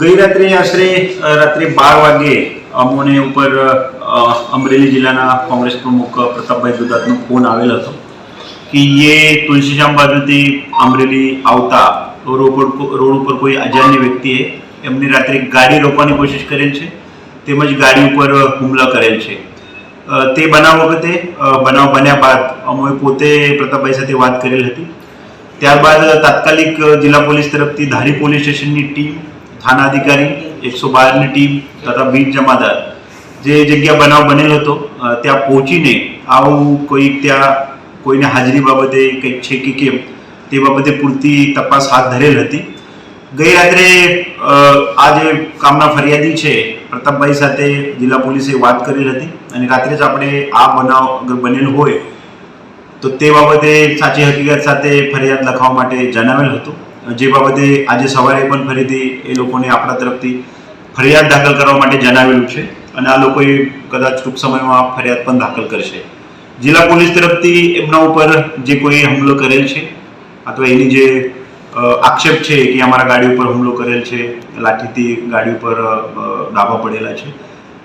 ગઈ રાત્રે આશરે રાત્રે બાર વાગે અમોને ઉપર અમરેલી જિલ્લાના કોંગ્રેસ પ્રમુખ પ્રતાપભાઈ દુધાતનો ફોન આવેલ હતો કે એ તુલસીશ્યામ બાજુથી અમરેલી આવતા રોડ રોડ ઉપર કોઈ અજાણ્ય વ્યક્તિએ એમની રાત્રે ગાડી રોકવાની કોશિશ કરેલ છે, તેમજ ગાડી ઉપર હુમલા કરેલ છે. તે બનાવ વખતે બનાવ બન્યા બાદ અમોએ પોતે પ્રતાપભાઈ સાથે વાત કરેલ હતી. ત્યારબાદ તાત્કાલિક જિલ્લા પોલીસ તરફથી ધારી પોલીસ સ્ટેશનની ટીમ થાના અધિકારી એકસો બારની ટીમ તથા બીટ જમાદાર જે જગ્યા બનાવ બનેલો હતો ત્યાં પહોંચીને આવું કોઈ ત્યાં કોઈને હાજરી બાબતે કંઈક છે કે કેમ તે બાબતે પૂરતી તપાસ હાથ ધરેલ હતી ગઈ રાત્રે આ જે કામના ફરિયાદી છે પ્રતાપભાઈ સાથે જિલ્લા પોલીસે વાત કરેલ હતી અને રાત્રે જ આપણે આ બનાવ અગર બનેલ હોય તો તે બાબતે સાચી હકીકત સાથે ફરિયાદ લખવા માટે જણાવેલ હતું જે બાબતે આજે સવારે પણ ફરીથી એ લોકોને આપણા તરફથી ફરિયાદ દાખલ કરવા માટે જણાવેલું છે. અને આ લોકોએ કદાચ ટૂંક સમયમાં ફરિયાદ પણ દાખલ કરશે. જિલ્લા પોલીસ તરફથી એમના ઉપર જે કોઈ હુમલો કરેલ છે, અથવા એની જે આક્ષેપ છે કે અમારા ગાડી ઉપર હુમલો કરેલ છે, લાઠીથી ગાડી ઉપર ડાબા પડેલા છે,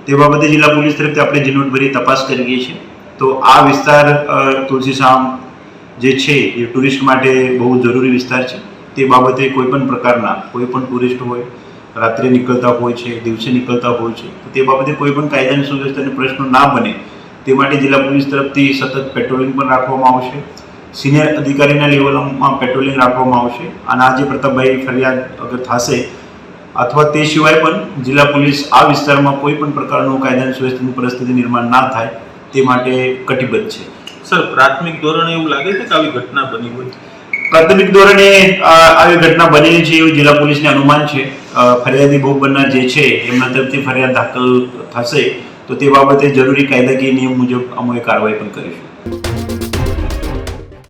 તે બાબતે જિલ્લા પોલીસ તરફથી આપણે ઝીણવટભરી તપાસ કરીએ છીએ. તો આ વિસ્તાર તુલસી તુલસીશામ જે છે, એ ટુરિસ્ટ માટે બહુ જરૂરી વિસ્તાર છે. તે બાબતે કોઈ પણ પ્રકારના, કોઈ પણ ટુરિસ્ટ હોય, રાત્રે નીકળતા હોય છે, દિવસે નીકળતા હોય છે, તો બાબતે કોઈ પણ કાયદાની સુવ્યવસ્થાને પ્રશ્નો ના બને, તે માટે જિલ્લા પોલીસ તરફથી સતત પેટ્રોલિંગ પણ રાખવામાં આવશે. સિનિયર અધિકારીના લેવલમાં પેટ્રોલિંગ રાખવામાં આવશે. અને આ જે પ્રતાપભાઈ ફરિયાદ અગર થશે, અથવા તે સિવાય પણ જિલ્લા પોલીસ આ વિસ્તારમાં કોઈ પણ પ્રકારનું કાયદાની સુવ્યવસ્થાની પરિસ્થિતિ નિર્માણ ના થાય, તે માટે કટિબદ્ધ છે. સર, પ્રાથમિક ધોરણે એવું લાગે છે કે આવી ઘટના બની હોય? પ્રાથમિક ધોરણે આવી ઘટના બનેલી છે એવું જિલ્લા પોલીસને અનુમાન છે. ફરિયાદી ભોગ બનનાર જે છે, એમના તરફથી ફરિયાદ દાખલ થશે. તો તે બાબતે જરૂરી કાયદાકીય નિયમ મુજબ અમે કાર્યવાહી પણ કરીશું.